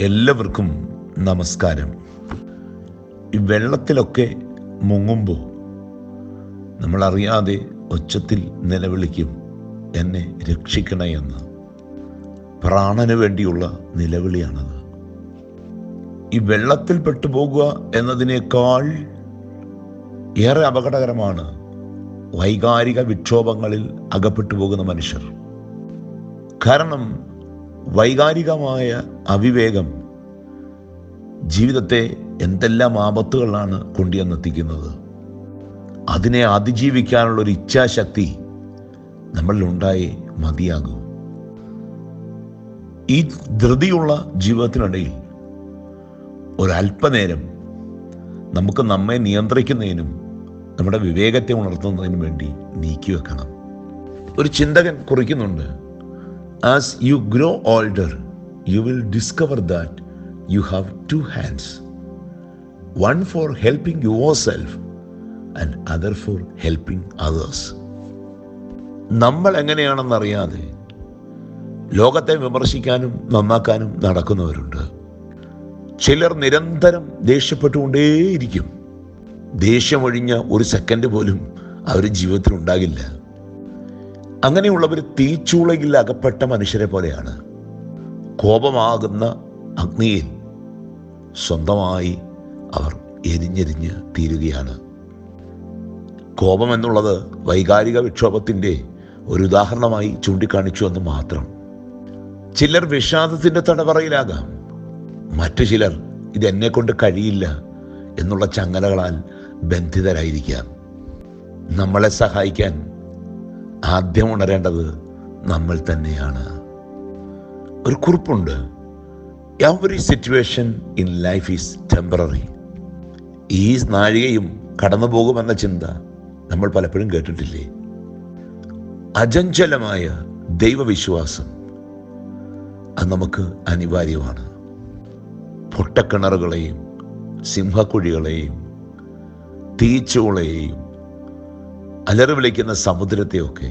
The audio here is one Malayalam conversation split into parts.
എല്ലാവർക്കും നമസ്കാരം. ഈ വെള്ളത്തിലൊക്കെ മുങ്ങുമ്പോൾ നമ്മളറിയാതെ ഒച്ചത്തിൽ നിലവിളിക്കും എന്നെ രക്ഷിക്കണേ എന്ന്. പ്രാണന് വേണ്ടിയുള്ള നിലവിളിയാണത്. ഈ വെള്ളത്തിൽ പെട്ടുപോകുക എന്നതിനേക്കാൾ ഏറെ അപകടകരമാണ് വൈകാരിക വിക്ഷോഭങ്ങളിൽ അകപ്പെട്ടു പോകുന്ന മനുഷ്യർ. കാരണം വൈകാരികമായ അവിവേകം ജീവിതത്തെ എന്തെല്ലാം ആപത്തുകളാണ് കൊണ്ടുവന്നെത്തിക്കുന്നത്. അതിനെ അതിജീവിക്കാനുള്ള ഒരു ഇച്ഛാശക്തി നമ്മളിൽ ഉണ്ടായി മതിയാകും. ഈ ധൃതിയുള്ള ജീവിതത്തിനിടയിൽ ഒരല്പനേരം നമുക്ക് നമ്മെ നിയന്ത്രിക്കുന്നതിനും നമ്മുടെ വിവേകത്തെ ഉണർത്തുന്നതിനും വേണ്ടി നീക്കി വെക്കണം ഒരു ചിന്തകൻ കുറിക്കുന്നുണ്ട് you grow older you will discover that you have two hands one for helping yourself and other for helping others നമ്മൾ എങ്ങനെയാണെന്നറിയാതെ ലോകത്തെ വിമർശിക്കാനും നന്നാക്കാനും നടക്കുന്നവരുണ്ട്. ചിലർ നിരന്തരം ദേഷ്യപ്പെട്ടുകൊണ്ടേയിരിക്കും. ദേഷ്യമൊഴിഞ്ഞ ഒരു സെക്കൻഡ് പോലും അവർ ജീവിതത്തിൽ ഉണ്ടാകില്ല. അങ്ങനെയുള്ളവർ തീച്ചൂളയിൽ അകപ്പെട്ട മനുഷ്യരെ പോലെയാണ്. കോപമാകുന്ന അഗ്നിയിൽ സ്വന്തമായി അവർ എരിഞ്ഞെരിഞ്ഞ് തീരുകയാണ്. കോപം എന്നുള്ളത് വൈകാരിക വിക്ഷോഭത്തിന്റെ ഒരു ഉദാഹരണമായി ചൂണ്ടിക്കാണിച്ചു എന്ന് മാത്രം. ചിലർ വിഷാദത്തിന്റെ തടവറയിലാകാം. മറ്റു ചിലർ ഇതെന്നെ കൊണ്ട് കഴിയില്ല എന്നുള്ള ചങ്ങലകളാൽ ബന്ധിതരായിരിക്കാം. നമ്മളെ സഹായിക്കാൻ ആദ്യം ഉണരേണ്ടത് നമ്മൾ തന്നെയാണ്. ഒരു കുറിപ്പുണ്ട്. Every situation in life is temporary ഈ നാഴികയും കടന്നു പോകുമെന്ന ചിന്ത നമ്മൾ പലപ്പോഴും കേട്ടിട്ടില്ലേ? അജഞ്ചലമായ ദൈവവിശ്വാസം അത് നമുക്ക് അനിവാര്യമാണ്. പൊട്ടക്കിണറുകളെയും സിംഹക്കുഴികളെയും തീച്ചുളയെയും അലറി വിളിക്കുന്ന സമുദ്രത്തെയൊക്കെ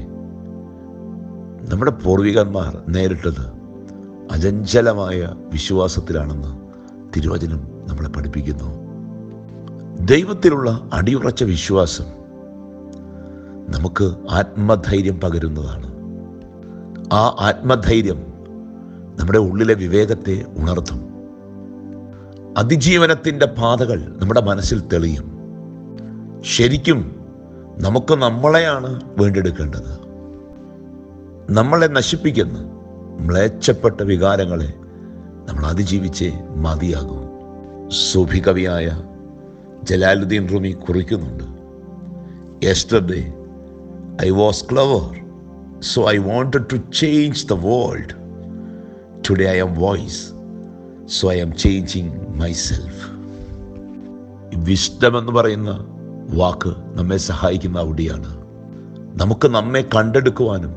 നമ്മുടെ പൂർവികന്മാർ നേരിട്ടത് അചഞ്ചലമായ വിശ്വാസത്തിലാണെന്ന് തിരുവചനം നമ്മളെ പഠിപ്പിക്കുന്നു. ദൈവത്തിലുള്ള അടിയുറച്ച വിശ്വാസം നമുക്ക് ആത്മധൈര്യം പകരുന്നതാണ്. ആ ആത്മധൈര്യം നമ്മുടെ ഉള്ളിലെ വിവേകത്തെ ഉണർത്തും. അതിജീവനത്തിന്റെ പാതകൾ നമ്മുടെ മനസ്സിൽ തെളിയും. ശരിക്കും നമുക്ക് നമ്മളെയാണ് വീണ്ടെടുക്കേണ്ടത്. നമ്മളെ നശിപ്പിക്കുന്ന മ്ലേച്ഛപ്പെട്ട വികാരങ്ങളെ നമ്മൾ അതിജീവിച്ച് മതിയാകും. സൂഫി കവിയായ Jalaluddin Rumi കുറിക്കുന്നുണ്ട്. Yesterday I was clever so I wanted to change the world today I'm wise so I'm changing myself wisdom എന്ന് പറയുന്ന വാക്ക് നമ്മെ സഹായിക്കുന്ന അവിടെയാണ്. നമുക്ക് നമ്മെ കണ്ടെടുക്കുവാനും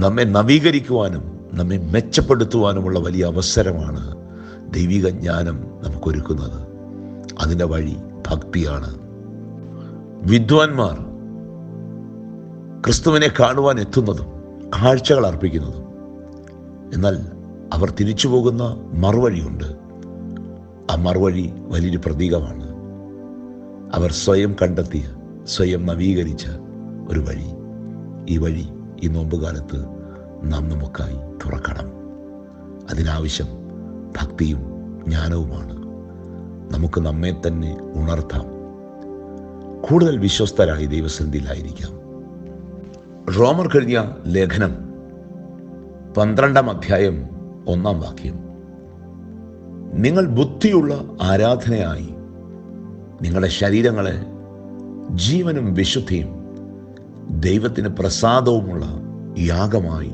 നമ്മെ നവീകരിക്കുവാനും നമ്മെ മെച്ചപ്പെടുത്തുവാനുമുള്ള വലിയ അവസരമാണ് ദൈവിക ജ്ഞാനം നമുക്കൊരുക്കുന്നത്. അതിന്റെ വഴി ഭക്തിയാണ്. വിദ്വാൻമാർ ക്രിസ്തുവിനെ കാണുവാൻ എത്തുന്നതും കാഴ്ചകൾ അർപ്പിക്കുന്നതും. എന്നാൽ അവർ തിരിച്ചു പോകുന്ന മറുവഴിയുണ്ട്. ആ മറുവഴി വലിയൊരു പ്രതീകമാണ്. അവർ സ്വയം കണ്ടെത്തിയ സ്വയം നവീകരിച്ച ഒരു വഴി. ഈ വഴി ഈ നോമ്പുകാലത്ത് നാം നമുക്കായി തുറക്കണം. അതിനാവശ്യം ഭക്തിയും ജ്ഞാനവുമാണ്. നമുക്ക് നമ്മെ തന്നെ ഉണർത്താം. കൂടുതൽ വിശ്വസ്തരായി ദൈവസന്ധിയിലായിരിക്കാം. റോമർ കഴിഞ്ഞ ലേഖനം പന്ത്രണ്ടാം അധ്യായം ഒന്നാം വാക്യം. നിങ്ങൾ ബുദ്ധിയുള്ള ആരാധനയായി നിങ്ങളുടെ ശരീരങ്ങളെ ജീവനും വിശുദ്ധിയും ദൈവത്തിന് പ്രസാദവുമുള്ള യാഗമായി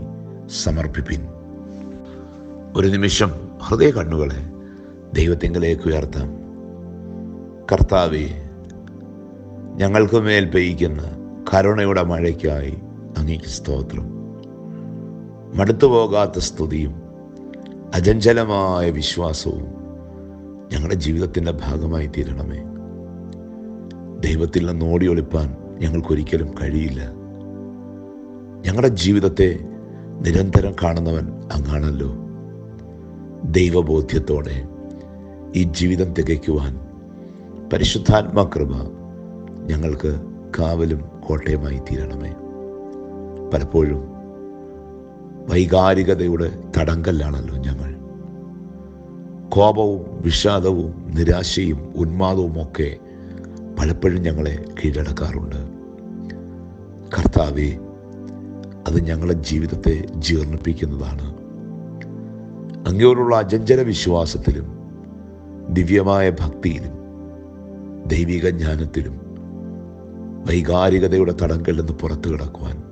സമർപ്പിപ്പിൻ. ഒരു നിമിഷം ഹൃദയ കണ്ണുകളെ ദൈവത്തിങ്കലേക്ക് ഉയർത്താം. കർത്താവെ ഞങ്ങൾക്ക് മേൽ പെയ്യ്ക്കുന്ന കരുണയുടെ മഴയ്ക്കായി അങ്ങേക്ക് സ്തോത്രം. മടുത്തു പോകാത്ത സ്തുതിയും അജഞ്ചലമായ വിശ്വാസവും ഞങ്ങളുടെ ജീവിതത്തിന്റെ ഭാഗമായി തീരണമേ. ദൈവത്തിൽ നിന്ന് ഓടി ഒളിപ്പാൻ ഞങ്ങൾക്കൊരിക്കലും കഴിയില്ല. ഞങ്ങളുടെ ജീവിതത്തെ നിരന്തരം കാണുന്നവൻ അങ്ങാണല്ലോ. ദൈവബോധ്യത്തോടെ ഈ ജീവിതം തികയ്ക്കുവാൻ പരിശുദ്ധാത്മാ കൃപ ഞങ്ങൾക്ക് കാവലും കോട്ടയമായി തീരണമേ. പലപ്പോഴും വൈകാരികതയുടെ തടങ്കല്ലാണല്ലോ ഞങ്ങൾ. കോപവും വിഷാദവും നിരാശയും ഉന്മാദവും ഒക്കെ പലപ്പോഴും ഞങ്ങളെ കീഴടക്കാറുണ്ട്. കർത്താവെ അത് ഞങ്ങളുടെ ജീവിതത്തെ ജീർണിപ്പിക്കുന്നതാണ്. അങ്ങയോടുള്ള അജഞ്ചല വിശ്വാസത്തിലും ദിവ്യമായ ഭക്തിയിലും ദൈവിക ജ്ഞാനത്തിലും വൈകാരികതയുടെ തടങ്കൽ നിന്ന് പുറത്തു കിടക്കുവാൻ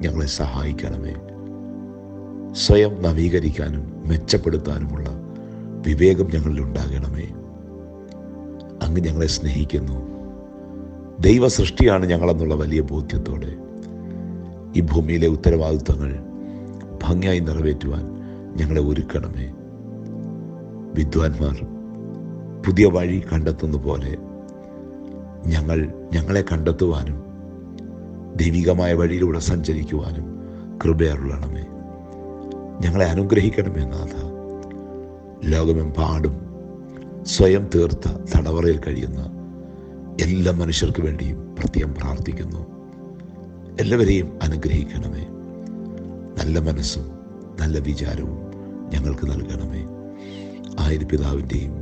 ഞങ്ങളെ സഹായിക്കണമേ. സ്വയം നവീകരിക്കാനും മെച്ചപ്പെടുത്താനുമുള്ള വിവേകം ഞങ്ങളിൽ ഉണ്ടാകണമേ. അങ്ങ് ഞങ്ങളെ സ്നേഹിക്കുന്നു. ദൈവ സൃഷ്ടിയാണ് ഞങ്ങളെന്നുള്ള വലിയ ബോധ്യത്തോടെ ഈ ഭൂമിയിലെ ഉത്തരവാദിത്തങ്ങൾ ഭംഗിയായി നിറവേറ്റുവാൻ ഞങ്ങളെ ഒരുക്കണമേ. വിദ്വാൻമാർ പുതിയ വഴി കണ്ടെത്തുന്ന പോലെ ഞങ്ങൾ ഞങ്ങളെ കണ്ടെത്തുവാനും ദൈവികമായ വഴിയിലൂടെ സഞ്ചരിക്കുവാനും കൃപയറുള്ളണമേ ഞങ്ങളെ അനുഗ്രഹിക്കണമേ നാഥ. ലോകമെമ്പാടും സ്വയം തീർത്ത തടവറയിൽ കഴിയുന്ന എല്ലാ മനുഷ്യർക്ക് വേണ്ടിയും പ്രത്യേകം പ്രാർത്ഥിക്കുന്നു. എല്ലാവരെയും അനുഗ്രഹിക്കണമേ. നല്ല മനസ്സും നല്ല വിചാരവും ഞങ്ങൾക്ക് നൽകണമേ. ആയിര പിതാവിന്റെയും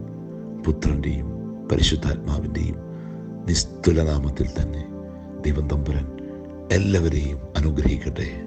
പുത്രന്റെയും പരിശുദ്ധാത്മാവിന്റെയും നിസ്തുലനാമത്തിൽ തന്നെ ദൈവം തമ്പുരൻ എല്ലാവരെയും അനുഗ്രഹിക്കട്ടെ.